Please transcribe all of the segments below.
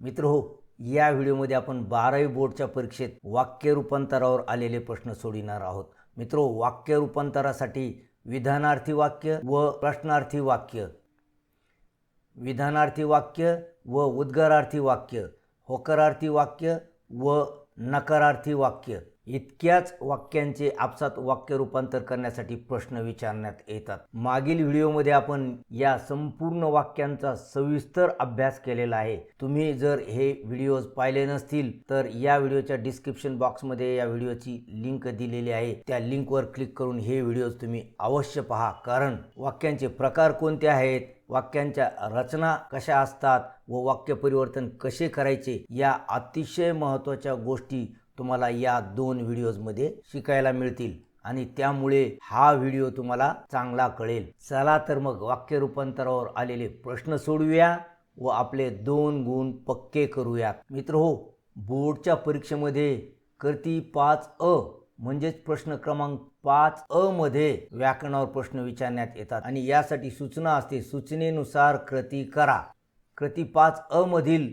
मित्र हो या व्हिडिओमध्ये आपण बारावी बोर्डच्या परीक्षेत वाक्य रूपांतरावर आलेले प्रश्न सोडविणार आहोत. मित्रो हो, वाक्य रूपांतरासाठी विधानार्थी वाक्य व प्रश्नार्थी वाक्य विधानार्थी वाक्य व उद्गारार्थी वाक्य होकारार्थी वाक्य व नकारार्थी वाक्य. इतक्याच वाक्यांचे आपसात वाक्य रूपांतर करण्यासाठी प्रश्न विचारण्यात येतात. मागील व्हिडिओमध्ये आपण या संपूर्ण वाक्यांचा सविस्तर अभ्यास केलेला आहे. तुम्ही जर हे व्हिडिओज पाहिले नसतील तर या व्हिडिओच्या डिस्क्रिप्शन बॉक्समध्ये या व्हिडिओची लिंक दिलेली आहे. त्या लिंकवर क्लिक करून हे व्हिडिओज तुम्ही अवश्य पहा. कारण वाक्यांचे प्रकार कोणते आहेत वाक्यांच्या रचना कशा असतात व वाक्य परिवर्तन कसे करायचे या अतिशय महत्त्वाच्या गोष्टी तुम्हाला या दोन व्हिडिओजमध्ये शिकायला मिळतील आणि त्यामुळे हा व्हिडिओ तुम्हाला चांगला कळेल. चला तर मग वाक्य रूपांतरावर आलेले प्रश्न सोडवूया व आपले दोन गुण पक्के करूयात. मित्र हो बोर्डच्या परीक्षेमध्ये करती पाच अ म्हणजेच प्रश्न क्रमांक पाच अ मध्ये व्याकरणावर प्रश्न विचारण्यात येतात आणि यासाठी सूचना असते. सूचनेनुसार कृती करा. कृती पाच अ मधील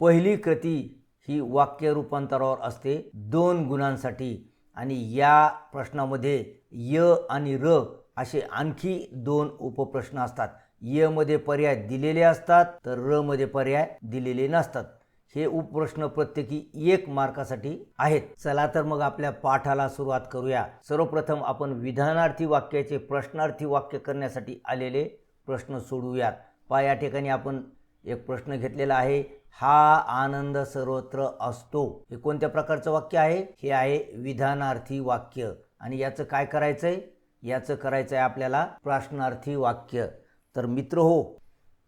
पहिली कृती ही वाक्य रूपांतरावर असते दोन गुणांसाठी. आणि या प्रश्नामध्ये य आणि र असे आणखी दोन उपप्रश्न असतात. य मध्ये पर्याय दिलेले असतात तर र मध्ये पर्याय दिलेले नसतात. हे उपप्रश्न प्रत्येकी एक मार्कासाठी आहेत. चला तर मग आपल्या पाठाला सुरुवात करूया. सर्वप्रथम आपण विधानार्थी वाक्याचे प्रश्नार्थी वाक्य करण्यासाठी आलेले प्रश्न सोडवूयात. पा या ठिकाणी आपण एक प्रश्न घेतलेला आहे. हा आनंद सर्वत्र असतो. हे कोणत्या प्रकारचं वाक्य आहे? हे आहे विधानार्थी वाक्य. आणि याचं काय करायचंय? याचं करायचं आहे आपल्याला प्रश्नार्थी वाक्य. तर मित्र हो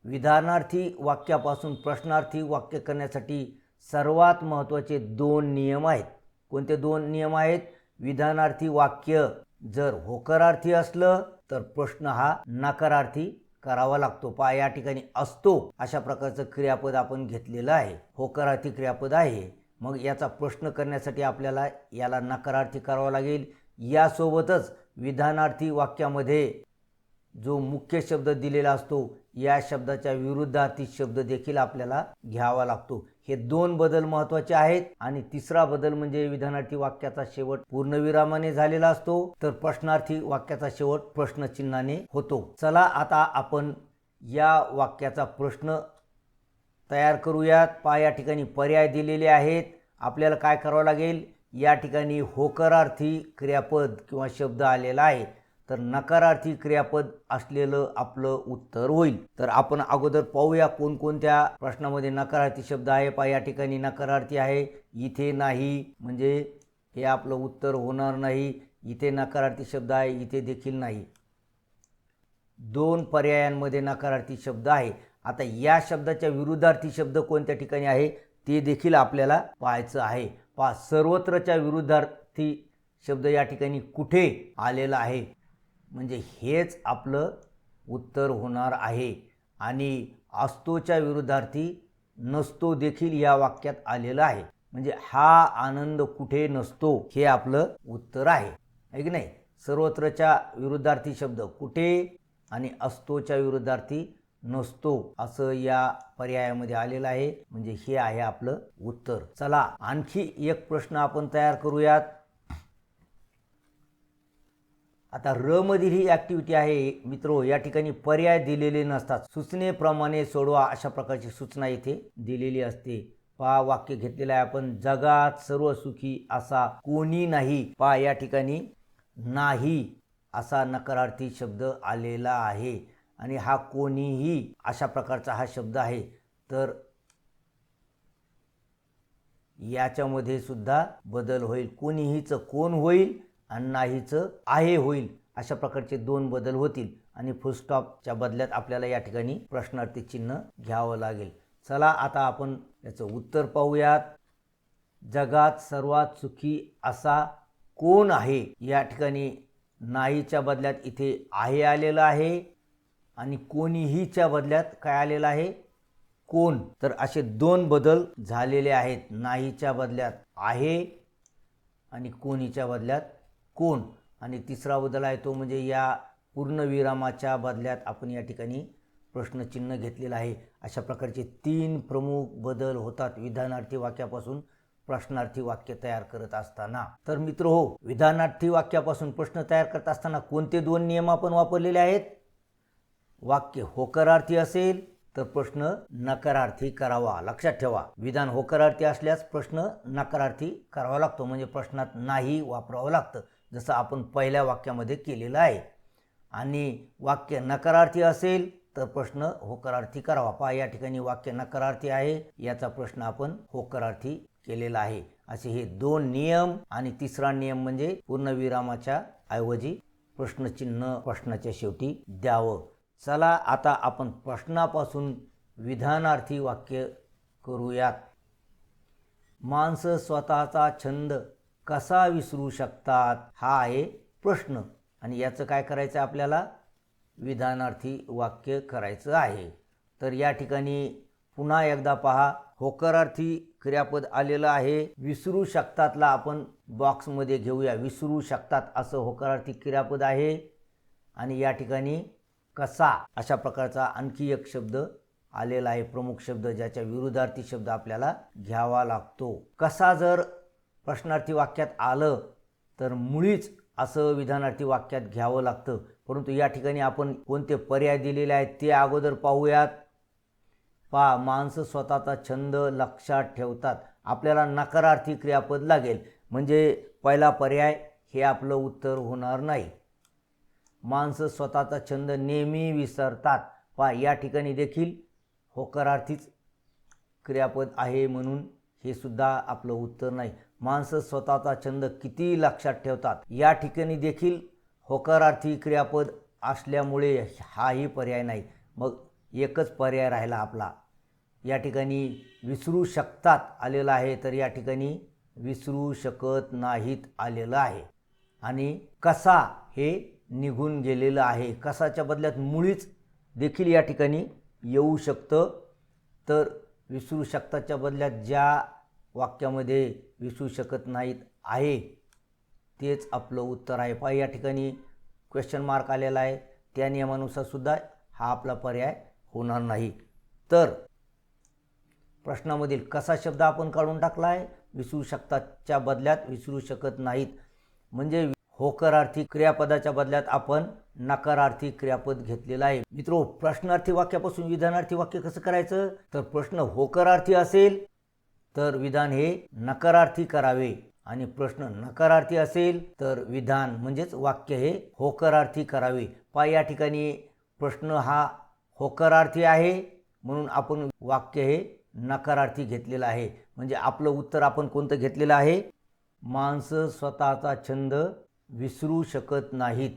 विधानार्थी वाक्यापासून प्रश्नार्थी वाक्य करण्यासाठी सर्वात महत्त्वाचे दोन नियम आहेत. कोणते दोन नियम आहेत? विधानार्थी वाक्य जर होकारार्थी असलं तर प्रश्न हा नकारार्थी करावा लागतो पा या ठिकाणी असतो अशा प्रकारचं क्रियापद आपण घेतलेलं आहे. होकारार्थी क्रियापद आहे. मग याचा प्रश्न करण्यासाठी आपल्याला याला नकारार्थी करावा लागेल. यासोबतच विधानार्थी वाक्यामध्ये जो मुख्य शब्द दिलेला असतो या शब्दाच्या विरुद्धार्थी शब्द देखील आपल्याला घ्यावा लागतो. हे दोन बदल महत्त्वाचे आहेत. आणि तिसरा बदल म्हणजे विधानार्थी वाक्याचा शेवट पूर्णविरामाने झालेला असतो. तर प्रश्नार्थी वाक्याचा शेवट प्रश्नचिन्हाने होतो. चला आता आपण या वाक्याचा प्रश्न तयार करूयात. पा या ठिकाणी पर्याय दिलेले आहेत. आपल्याला काय करावं लागेल? या ठिकाणी होकारार्थी क्रियापद किंवा शब्द आलेला आहे. तर नकारार्थी क्रियापद असलेलं आपलं उत्तर होईल. तर आपण अगोदर पाहूया कोणकोणत्या प्रश्नामध्ये नकारार्थी शब्द आहे. पा या ठिकाणी नकारार्थी आहे. इथे नाही. म्हणजे हे आपलं उत्तर होणार नाही. इथे नकारार्थी शब्द आहे. इथे देखील नाही. दोन पर्यायांमध्ये नकारार्थी शब्द आहे. आता या शब्दाच्या विरुद्धार्थी शब्द कोणत्या ठिकाणी आहे? ते देखील आपल्याला पाहायचं आहे. पहा सर्वत्रच्या विरुद्धार्थी शब्द या ठिकाणी कुठे आलेला आहे? म्हणजे हेच आपलं उत्तर होणार आहे. आणि असतोच्या विरुद्धार्थी नसतो देखील या वाक्यात आलेलं आहे. म्हणजे हा आनंद कुठे नसतो हे आपलं उत्तर आहे. आहे की नाही? सर्वत्रच्या विरुद्धार्थी शब्द कुठे आणि असतोच्या विरुद्धार्थी नसतो असं या पर्यायामध्ये आलेलं आहे. म्हणजे हे आहे आपलं उत्तर. चला आणखी एक प्रश्न आपण तयार करूयात. आता र मधील ही ॲक्टिव्हिटी आहे. मित्रो या ठिकाणी पर्याय दिलेले नसतात. सूचनेप्रमाणे सोडवा अशा प्रकारची सूचना इथे दिलेली असते. पहा वाक्य घेतलेलं आहे आपण. जगात सर्व सुखी असा कोणी नाही. पहा या ठिकाणी नाही असा नकारार्थी शब्द आलेला आहे. आणि हा कोणीही अशा प्रकारचा हा शब्द आहे. तर याच्यामध्ये सुद्धा बदल होईल. कोणीहीचं कोण होईल? आणि नाहीचं आहे होईल अशा प्रकारचे दोन बदल होतील आणि फुलस्टॉपच्या बदल्यात आपल्याला या ठिकाणी प्रश्नार्थी चिन्ह घ्यावं लागेल. चला आता आपण याचं उत्तर पाहूयात. जगात सर्वात सुखी असा कोण आहे? या ठिकाणी नाहीच्या बदल्यात इथे आहे आलेलं आहे आणि कोणीहीच्या बदल्यात काय आलेलं आहे? कोण? तर असे दोन बदल झालेले आहेत. नाहीच्या बदल्यात आहे आणि कोणीच्या बदल्यात कोण? आणि तिसरा बदल आहे तो म्हणजे या पूर्णविरामाच्या बदल्यात आपण या ठिकाणी प्रश्नचिन्ह घेतलेलं आहे. अशा प्रकारचे तीन प्रमुख बदल होतात विधानार्थी वाक्यापासून प्रश्नार्थी वाक्य तयार करत असताना. तर मित्र हो विधानार्थी वाक्यापासून प्रश्न तयार करत असताना कोणते दोन नियम आपण वापरलेले आहेत? वाक्य होकारार्थी असेल तर प्रश्न नकारार्थी करावा. लक्षात ठेवा विधान होकारार्थी असल्यास प्रश्न नकारार्थी करावा लागतो. म्हणजे प्रश्नात नाही वापरावं लागतं. जसं आपण पहिल्या वाक्यामध्ये केलेलं आहे. आणि वाक्य नकारार्थी असेल तर प्रश्न होकारार्थी करावा. पहा या ठिकाणी वाक्य नकारार्थी आहे याचा प्रश्न आपण होकारार्थी केलेला आहे. असे हे दोन नियम आणि तिसरा नियम म्हणजे पूर्णविरामाच्या ऐवजी प्रश्नचिन्ह प्रश्नाच्या शेवटी द्यावं. चला आता आपण प्रश्नापासून विधानार्थी वाक्य करूयात. माणसं स्वतःचा छंद कसा विसरू शकतात? हा आहे प्रश्न. आणि याचं काय करायचं आहे आपल्याला? विधानार्थी वाक्य करायचं आहे. तर या ठिकाणी पुन्हा एकदा पहा. होकारार्थी क्रियापद आलेलं आहे. विसरू शकतातला आपण बॉक्समध्ये घेऊया. विसरू शकतात असं होकारार्थी क्रियापद आहे. आणि या ठिकाणी कसा अशा प्रकारचा आणखी एक शब्द आलेला आहे. प्रमुख शब्द ज्याच्या विरुद्धार्थी शब्द आपल्याला घ्यावा लागतो. कसा जर प्रश्नार्थी वाक्यात आलं तर मुळीच असं विधानार्थी वाक्यात घ्यावं लागतं. परंतु या ठिकाणी आपण कोणते पर्याय दिलेले आहेत ते अगोदर पाहूयात. पा माणसं स्वतःचा छंद लक्षात ठेवतात. आपल्याला नकारार्थी क्रियापद लागेल. म्हणजे पहिला पर्याय हे आपलं उत्तर होणार नाही. माणसं स्वतःचा छंद नेहमी विसरतात. पा या ठिकाणी देखील होकारार्थीच क्रियापद आहे म्हणून हे सुद्धा आपलं उत्तर नाही. माणसं स्वतःचा छंद किती लक्षात ठेवतात या ठिकाणी देखील होकारार्थी क्रियापद असल्यामुळे हाही पर्याय नाही. मग एकच पर्याय राहिला आपला. या ठिकाणी विसरू शकतात आलेलं आहे तर या ठिकाणी विसरू शकत नाहीत आलेलं आहे. आणि कसा हे निघून गेलेलं आहे कसाच्या बदल्यात मुळीच देखील या ठिकाणी येऊ शकतं? तर विसरू शकताच्या बदल्यात ज्या वाक्यामध्ये विसरू शकत नाहीत आहे. तेच आपलं उत्तर आहे. पहा या ठिकाणी क्वेश्चन मार्क आलेला आहे. त्या नियमानुसार सुद्धा हा आपला पर्याय होणार नाही. तर प्रश्नामधील कसा शब्द आपण काढून टाकला आहे विसरू शकताच्या बदल्यात विसरू शकत नाहीत. म्हणजे होकारार्थी क्रियापदाच्या बदल्यात आपण नकारार्थी क्रियापद घेतलेलं आहे. मित्रो प्रश्नार्थी वाक्यापासून विधानार्थी वाक्य कसं करायचं? तर प्रश्न होकारार्थी असेल तर विधान हे नकारार्थी करावे. आणि प्रश्न नकारार्थी असेल तर विधान म्हणजेच वाक्य हे होकारार्थी करावे. पा या ठिकाणी प्रश्न हा होकारार्थी आहे म्हणून आपण वाक्य हे नकारार्थी घेतलेलं आहे. म्हणजे आपलं उत्तर आपण कोणतं घेतलेलं आहे? माणसं स्वतःचा छंद विसरू शकत नाहीत.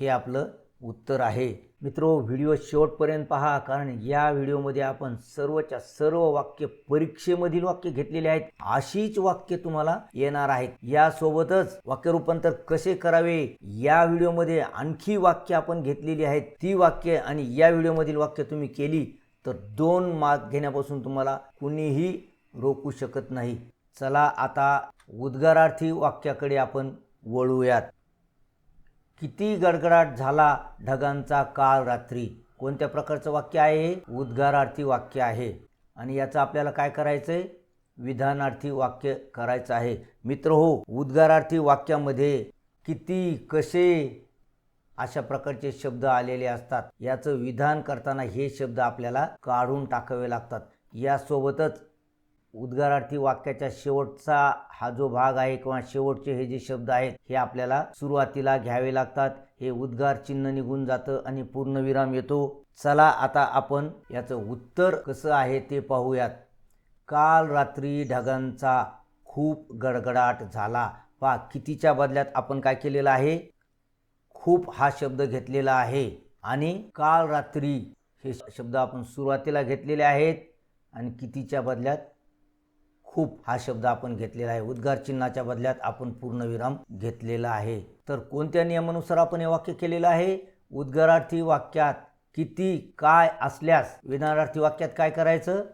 हे आपलं उत्तर आहे. मित्रो व्हिडिओ शेवटपर्यंत पहा कारण या व्हिडिओमध्ये आपण सर्वच्या सर्व वाक्य परीक्षेमधील वाक्य घेतलेले आहेत. अशीच वाक्य तुम्हाला येणार आहेत. यासोबतच वाक्य रूपांतर कसे करावे? या व्हिडिओमध्ये आणखी वाक्य आपण घेतलेली आहेत. ती वाक्य आणि या व्हिडिओमधील वाक्य तुम्ही केली तर दोन मार्क घेण्यापासून तुम्हाला कुणीही रोखू शकत नाही. चला आता उद्गारार्थी वाक्याकडे आपण वळूयात. किती गडगडाट झाला ढगांचा काळ रात्री? कोणत्या प्रकारचं वाक्य आहे हे? उद्गारार्थी वाक्य आहे. आणि याचं आपल्याला काय करायचं आहे विधानार्थी वाक्य करायचं आहे. मित्र हो उद्गारार्थी वाक्यामध्ये किती कसे अशा प्रकारचे शब्द आलेले असतात? याचं विधान करताना हे शब्द आपल्याला काढून टाकावे लागतात. यासोबतच उद्गारार्थी वाक्याच्या शेवटचा हा जो भाग आहे किंवा शेवटचे हे जे शब्द आहेत हे आपल्याला सुरुवातीला घ्यावे लागतात. हे उद्गार चिन्ह निघून जातं आणि पूर्णविराम येतो. चला आता आपण याचं उत्तर कसं आहे ते पाहूयात. काल रात्री ढगांचा खूप गडगडाट झाला. पा कितीच्या बदल्यात आपण काय केलेलं आहे? खूप हा शब्द घेतलेला आहे. आणि काल रात्री हे शब्द आपण सुरुवातीला घेतलेले आहेत. आणि कितीच्या बदल्यात? खूप हा शब्द आपण घेतलेला आहे. उद्गार चिन्हाच्या बदल्यात आपण पूर्णविराम घेतलेला आहे. तर कोणत्या नियमानुसार आपण हे वाक्य केलेलं आहे? उद्गारार्थी वाक्यात किती काय असल्यास विधानार्थी वाक्यात काय करायचं?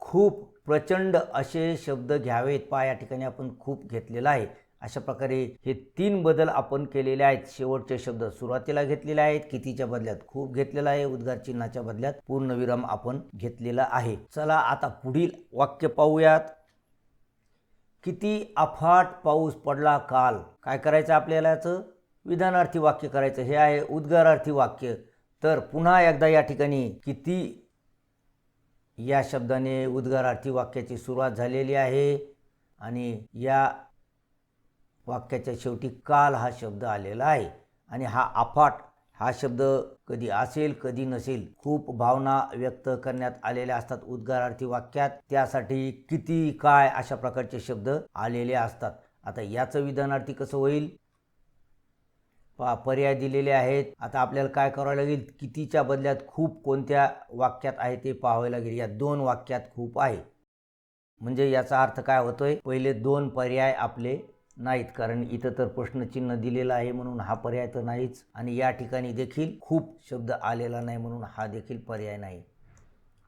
खूप प्रचंड असे शब्द घ्यावेत. पा या ठिकाणी आपण खूप घेतलेला आहे. अशा प्रकारे हे तीन बदल आपण केलेले आहेत. शेवटचे शब्द सुरुवातीला घेतलेले आहेत. कितीच्या बदल्यात? खूप घेतलेला आहे. उद्गार चिन्हाच्या बदल्यात पूर्णविराम आपण घेतलेला आहे. चला आता पुढील वाक्य पाहूयात. किती अफाट पाऊस पडला काल. काय करायचं आपल्याला याचं? विधानार्थी वाक्य करायचं. हे आहे उद्गारार्थी वाक्य. तर पुन्हा एकदा या ठिकाणी किती या शब्दाने उद्गारार्थी वाक्याची सुरुवात झालेली आहे आणि या वाक्याच्या शेवटी काल हा शब्द आलेला आहे आणि हा अफाट हा शब्द कधी असेल कधी नसेल खूप भावना व्यक्त करण्यात आलेल्या असतात. उद्गारार्थी वाक्यात त्यासाठी किती काय अशा प्रकारचे शब्द आलेले असतात. आता याचं विधानार्थी कसं होईल? पा पर्याय दिलेले आहेत. आता आपल्याला काय करावं लागेल? कितीच्या बदल्यात खूप कोणत्या वाक्यात आहे ते पाहावे लागेल? या दोन वाक्यात खूप आहे. म्हणजे याचा अर्थ काय होतोय? पहिले दोन पर्याय आपले नाहीत. कारण इथं तर प्रश्नचिन्ह दिलेलं आहे म्हणून हा पर्याय तर नाहीच. आणि या ठिकाणी देखील खूप शब्द आलेला नाही म्हणून हा देखील पर्याय नाही.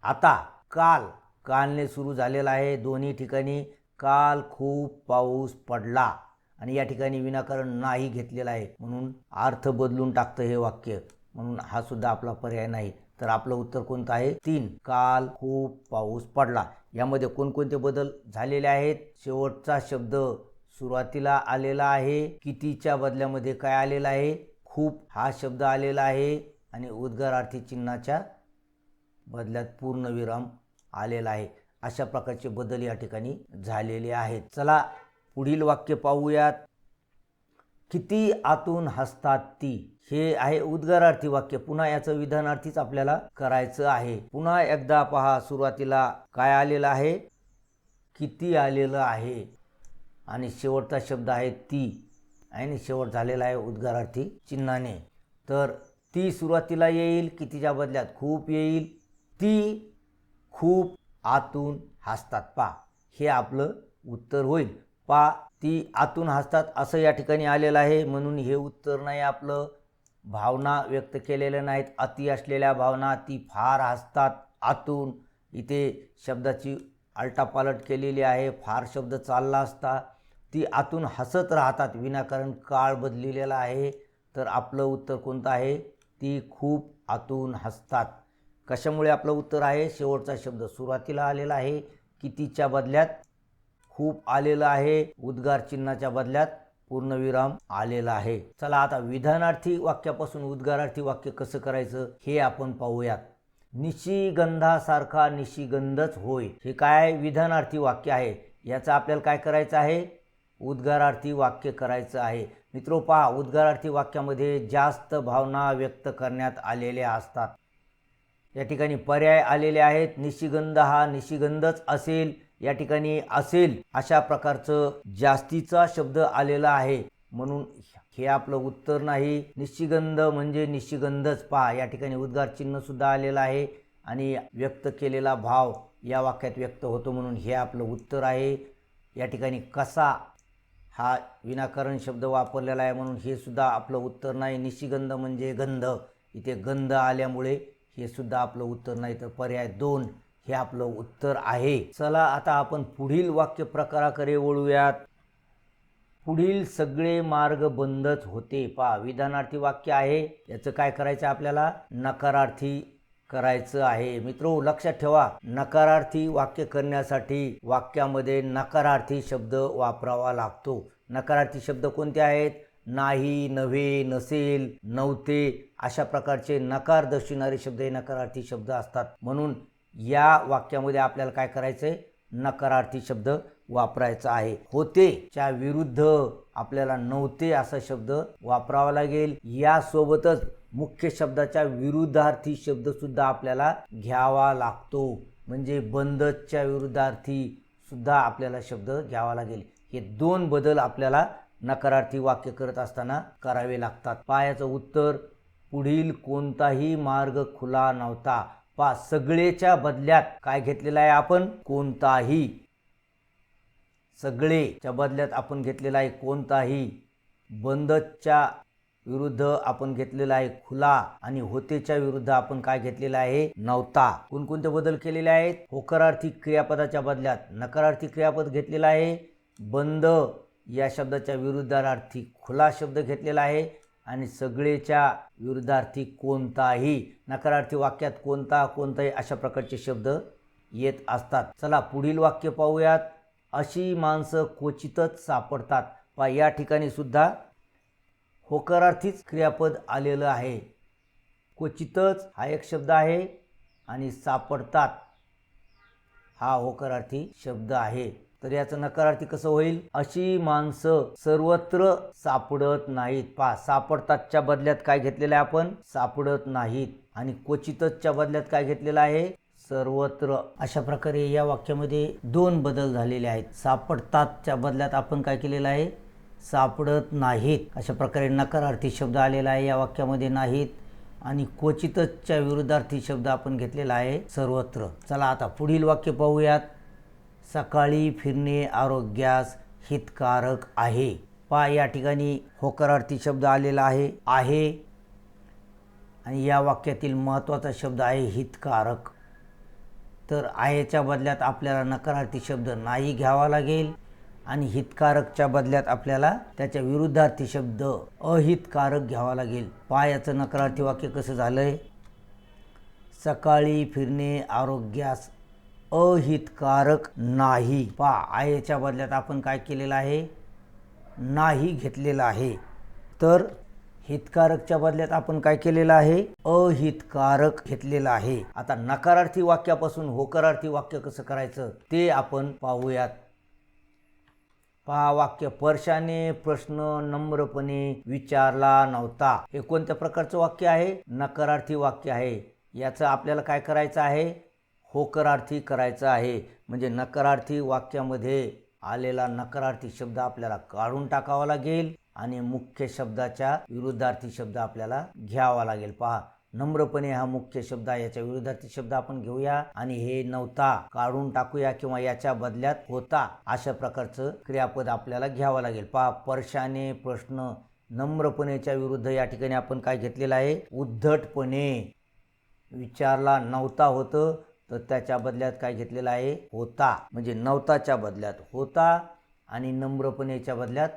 आता काल कालने सुरू झालेला आहे दोन्ही ठिकाणी. काल खूप पाऊस पडला आणि या ठिकाणी विनाकारण नाही घेतलेला आहे म्हणून अर्थ बदलून टाकतं हे वाक्य. म्हणून हा सुद्धा आपला पर्याय नाही. तर आपलं उत्तर कोणतं आहे? तीन. काल खूप पाऊस पडला. यामध्ये कोणकोणते बदल झालेले आहेत? शेवटचा शब्द सुरुवातीला आलेला आहे. कितीच्या बदल्यामध्ये काय आलेला आहे? खूप हा शब्द आलेला आहे. आणि उद्गारार्थी चिन्हाच्या बदल्यात पूर्णविराम आलेला आहे. अशा प्रकारचे बदल या ठिकाणी झालेले आहेत. चला पुढील वाक्य पाहूयात. किती आतून हसतात ती? हे आहे उद्गारार्थी वाक्य. पुन्हा याचं विधानार्थीच आपल्याला करायचं आहे. पुन्हा एकदा पहा सुरुवातीला काय आलेलं आहे? किती आलेलं आहे? आणि शेवटचा शब्द आहे ती. आणि शेवट झालेला आहे उद्गारार्थी चिन्हाने. तर ती सुरुवातीला येईल की तिच्या बदल्यात खूप येईल? ती खूप आतून हसतात. पा. हे आपलं उत्तर होईल. पा. ती आतून हसतात असं या ठिकाणी आलेलं आहे. म्हणून हे उत्तर नाही आपलं. भावना व्यक्त केलेल्या नाहीत. अति असलेल्या भावना ती फार हसतात आतून. इथे शब्दाची आलटापालट केलेली आहे. फार शब्द चालला असता. ती आतून हसत राहतात. विनाकारण काळ बदललेला आहे. तर आपलं उत्तर कोणतं आहे? ती खूप आतून हसतात. कशामुळे आपलं उत्तर आहे? शेवटचा शब्द सुरुवातीला आलेला आहे. कितीच्या बदल्यात? खूप आलेलं आहे. उद्गार चिन्हाच्या बदल्यात पूर्णविराम आलेला आहे. चला आता विधानार्थी वाक्यापासून उद्गारार्थी वाक्य कसं करायचं हे आपण पाहूयात. निशिगंधासारखा निशिगंधच होय. हे काय विधानार्थी वाक्य आहे? याचं आपल्याला काय करायचं आहे? उद्गारार्थी वाक्य करायचं आहे. मित्रो पहा उद्गारार्थी वाक्यामध्ये जास्त भावना व्यक्त करण्यात आलेल्या असतात. या ठिकाणी पर्याय आलेले आहेत. निशिगंध हा निशिगंधच असेल या ठिकाणी असेल अशा प्रकारचं जास्तीचा शब्द आलेला आहे. म्हणून हे आपलं उत्तर नाही. निशिगंध म्हणजे निशिगंधच. पहा या ठिकाणी उद्गार चिन्ह सुद्धा आलेलं आहे आणि व्यक्त केलेला भाव या वाक्यात व्यक्त होतो म्हणून हे आपलं उत्तर आहे. या ठिकाणी कसा हा विनाकारण शब्द वापरलेला आहे म्हणून हे सुद्धा आपलं उत्तर नाही. निशिगंध म्हणजे गंध. इथे गंध आल्यामुळे हे सुद्धा आपलं उत्तर नाही. तर पर्याय दोन हे आपलं उत्तर आहे. चला आता आपण पुढील वाक्य प्रकाराकडे वळूयात. पुढील सगळे मार्ग बंदच होते. पा विधानार्थी वाक्य आहे. याचं काय करायचं आपल्याला? नकारार्थी करायचं आहे. मित्रो लक्षात ठेवा नकारार्थी वाक्य करण्यासाठी वाक्यामध्ये नकारार्थी शब्द वापरावा लागतो. नकारार्थी शब्द कोणते आहेत? नाही नव्हे नसेल नव्हते अशा प्रकारचे नकार दर्शविणारे शब्द हे नकारार्थी शब्द असतात. म्हणून या वाक्यामध्ये आपल्याला काय करायचं आहे नकारार्थी शब्द वापरायचा आहे. होते च्या विरुद्ध आपल्याला नव्हते असा शब्द वापरावा लागेल. यासोबतच मुख्य शब्दाच्या विरुद्धार्थी शब्दसुद्धा आपल्याला घ्यावा लागतो. म्हणजे बंदच्या विरुद्धार्थी सुद्धा आपल्याला शब्द घ्यावा लागेल. हे दोन बदल आपल्याला नकारार्थी वाक्य करत असताना करावे लागतात. पायाचं उत्तर पुढील कोणताही मार्ग खुला नव्हता. पा सगळेच्या बदल्यात काय घेतलेलं आहे आपण? कोणताही. सगळेच्या बदल्यात आपण घेतलेला आहे कोणताही. बंदच्या विरुद्ध आपण घेतलेला आहे खुला आणि होतेच्या विरुद्ध आपण काय घेतलेला आहे? नव्हता. कोणकोणते बदल केलेले आहेत? होकारार्थी क्रियापदाच्या बदल्यात नकारार्थी क्रियापद घेतलेला आहे. बंद या शब्दाच्या विरुद्धार्थी खुला शब्द घेतलेला आहे. आणि सगळेच्या विरुद्धार्थी कोणताही नकारार्थी वाक्यात कोणता कोणताही अशा प्रकारचे शब्द येत असतात. चला पुढील वाक्य पाहूयात. अशी माणसं क्वचितच सापडतात. पा या ठिकाणी सुद्धा होकारार्थीच क्रियापद आलेलं आहे. क्वचितच हा एक शब्द आहे आणि सापडतात. हा होकारार्थी शब्द आहे. तर याचं नकारार्थी कसं होईल? अशी माणसं सर्वत्र सापडत नाहीत. पा सापडतातच्या बदल्यात काय घेतलेलं आहे आपण? सापडत नाहीत. आणि क्वचितचच्या बदल्यात काय घेतलेलं आहे? सर्वत्र. अशा प्रकारे या वाक्यामध्ये दोन बदल झालेले आहेत. सापडतातच्या बदल्यात आपण काय केलेलं आहे? सापडत नाहीत. अशा प्रकारे नकारार्थी शब्द आलेला आहे या वाक्यामध्ये नाहीत. आणि क्वचितचच्या विरुद्धार्थी शब्द आपण घेतलेला आहे सर्वत्र. चला आता पुढील वाक्य पाहूयात. सकाळी फिरणे आरोग्यास हितकारक आहे. पा या ठिकाणी होकारार्थी शब्द आलेला आहे. आहे. आणि या वाक्यातील महत्त्वाचा शब्द आहे हितकारक. तर आहेच्या बदल्यात आपल्याला नकारार्थी शब्द नाही घ्यावा लागेल. आणि हितकारकच्या बदल्यात आपल्याला त्याच्या विरुद्धार्थी शब्द अहितकारक घ्यावा लागेल. पायाचं नकारार्थी वाक्य कसं झालंय? सकाळी फिरणे आरोग्यास अहितकारक नाही. पा आयच्या बदल्यात आपण काय केलेलं आहे? नाही घेतलेलं आहे. तर हितकारकच्या बदल्यात आपण काय केलेलं आहे? अहितकारक घेतलेलं आहे. आता नकारार्थी वाक्यापासून होकारार्थी वाक्य कसं करायचं? ते आपण पाहूयात. पहा वाक्य परशाने प्रश्न नम्रपणे विचारला नव्हता. हे कोणत्या प्रकारचं वाक्य आहे? नकारार्थी वाक्य आहे. याचं आपल्याला काय करायचं आहे? होकरार्थी करायचं आहे. म्हणजे नकारार्थी वाक्यामध्ये आलेला नकारार्थी शब्द आपल्याला काढून टाकावा लागेल आणि मुख्य शब्दाच्या विरुद्धार्थी शब्द आपल्याला घ्यावा लागेल. पहा नम्रपणे हा मुख्य शब्द आहे. याच्या विरोधातील शब्द आपण घेऊया आणि हे नव्हता काढून टाकूया किंवा याच्या बदल्यात होता अशा प्रकारचं क्रियापद आपल्याला घ्यावं लागेल. पहा परशाने प्रश्न नम्रपणेच्या विरुद्ध या ठिकाणी आपण काय घेतलेलं आहे? उद्धटपणे. विचारला नव्हता होतं तर त्याच्या बदल्यात काय घेतलेलं आहे? होता. म्हणजे नव्हताच्या बदल्यात होता आणि नम्रपणेच्या बदल्यात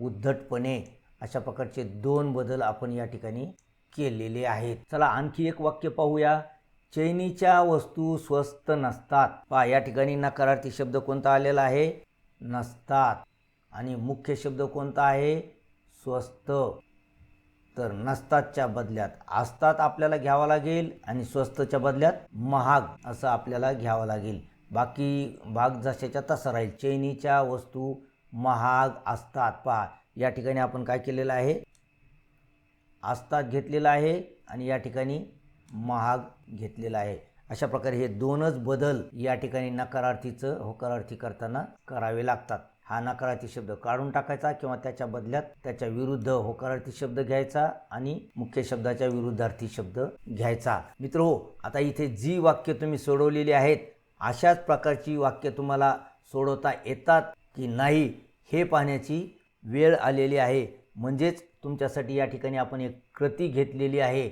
उद्धटपणे. अशा प्रकारचे दोन बदल आपण या ठिकाणी केलेले आहेत. चला आणखी एक वाक्य पाहूया. चैनीच्या वस्तू स्वस्त नसतात. पहा या ठिकाणी नकारार्थी शब्द कोणता आलेला आहे? नसतात. आणि मुख्य शब्द कोणता आहे? स्वस्त. तर नसतातच्या बदल्यात असतात आपल्याला घ्यावा लागेल आणि स्वस्तच्या बदल्यात महाग असं आपल्याला घ्यावं लागेल. बाकी भाग जशाच्या तसा राहील. चैनीच्या वस्तू महाग असतात. पहा या ठिकाणी आपण काय केलेलं आहे? आस्ताद घेतलेला आहे आणि या ठिकाणी महाग घेतलेला आहे. अशा प्रकारे हे दोनच बदल या ठिकाणी नकारार्थीचं होकारार्थी करताना करावे लागतात. हा नकारार्थी शब्द काढून टाकायचा किंवा त्याच्या बदल्यात त्याच्या विरुद्ध होकारार्थी शब्द घ्यायचा आणि मुख्य शब्दाच्या विरुद्धार्थी शब्द घ्यायचा. मित्र हो आता इथे जी वाक्य तुम्ही सोडवलेली आहेत अशाच प्रकारची वाक्य तुम्हाला सोडवता येतात की नाही हे पाहण्याची वेळ आलेली आहे. म्हणजेच तुमच्यासाठी या ठिकाणी आपण एक कृती घेतलेली आहे.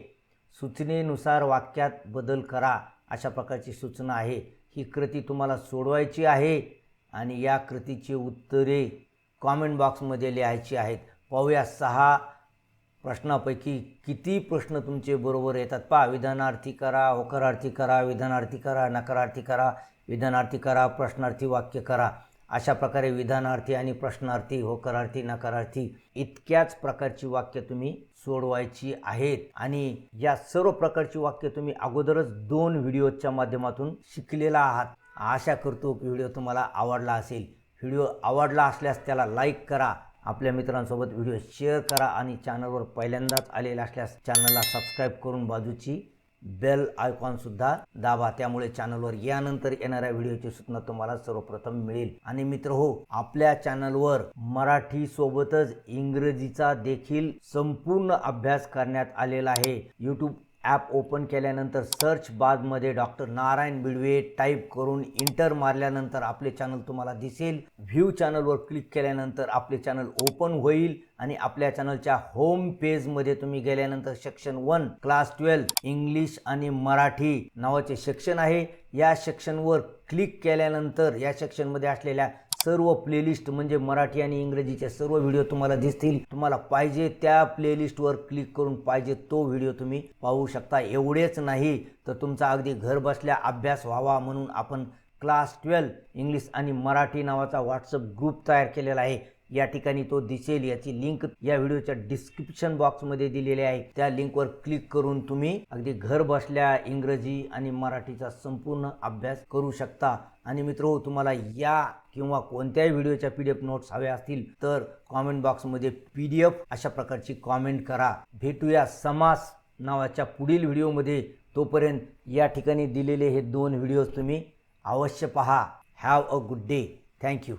सूचनेनुसार वाक्यात बदल करा अशा प्रकारची सूचना आहे. ही कृती तुम्हाला सोडवायची आहे आणि या कृतीची उत्तरे कॉमेंट बॉक्समध्ये लिहायची आहेत. पाहूया सहा प्रश्नापैकी किती प्रश्न तुमचे बरोबर येतात. पहा विधानार्थी करा होकारार्थी करा विधानार्थी करा नकारार्थी करा विधानार्थी करा प्रश्नार्थी वाक्य करा. अशा प्रकारे विधानार्थी आणि प्रश्नार्थी होकारार्थी नकारार्थी इतक्याच प्रकारची वाक्य तुम्ही सोडवायची आहेत. आणि या सर्व प्रकारची वाक्य तुम्ही अगोदरच दोन व्हिडिओच्या माध्यमातून शिकलेला आहात. आशा करतो की व्हिडिओ तुम्हाला आवडला असेल. व्हिडिओ आवडला असल्यास त्याला लाईक करा. आपल्या मित्रांसोबत व्हिडिओ शेअर करा आणि चॅनलवर पहिल्यांदाच आलेला असल्यास चॅनलला सबस्क्राईब करून बाजूची बेल आयकॉनसुद्धा दाबा. त्यामुळे चॅनलवर यानंतर येणाऱ्या व्हिडिओची सूचना तुम्हाला सर्वप्रथम मिळेल. आणि मित्र हो आपल्या चॅनलवर मराठी सोबतच इंग्रजीचा देखील संपूर्ण अभ्यास करण्यात आलेला आहे. यूट्यूब ॲप ओपन केल्यानंतर सर्च बारमध्ये डॉक्टर नारायण बिडवे टाईप करून इंटर मारल्यानंतर आपले चॅनल तुम्हाला दिसेल. व्ह्यू चॅनलवर क्लिक केल्यानंतर आपले चॅनल ओपन होईल आणि आपल्या चॅनलच्या होम पेजमध्ये तुम्ही गेल्यानंतर section one class twelve English आणि मराठी नावाचे सेक्शन आहे. या सेक्शनवर क्लिक केल्यानंतर या सेक्शनमध्ये असलेल्या सर्व प्लेलिस्ट म्हणजे मराठी आणि इंग्रजीचे सर्व व्हिडिओ तुम्हाला दिसतील. तुम्हाला पाहिजे त्या प्लेलिस्टवर क्लिक करून पाहिजे तो व्हिडिओ तुम्ही पाहू शकता. एवढेच नाही तर तुमचा अगदी घर बसल्या अभ्यास व्हावा म्हणून आपण क्लास ट्वेल्व इंग्लिश आणि मराठी नावाचा व्हॉट्सअप ग्रुप तयार केलेला आहे. या ठिकाणी तो दिसेल याची लिंक या व्हिडिओच्या डिस्क्रिप्शन बॉक्समध्ये दिलेली आहे. त्या लिंकवर क्लिक करून तुम्ही अगदी घर बसल्या इंग्रजी आणि मराठीचा संपूर्ण अभ्यास करू शकता. आणि मित्र तुम्हाला या किंवा कोणत्याही व्हिडिओच्या पी डी एफ नोट्स हव्या असतील तर कॉमेंट बॉक्समध्ये पी डी एफ अशा प्रकारची कॉमेंट करा. भेटूया समास नावाच्या पुढील व्हिडिओमध्ये तोपर्यंत या ठिकाणी दिलेले हे दोन व्हिडिओज तुम्ही अवश्य पहा. Have a good day thank you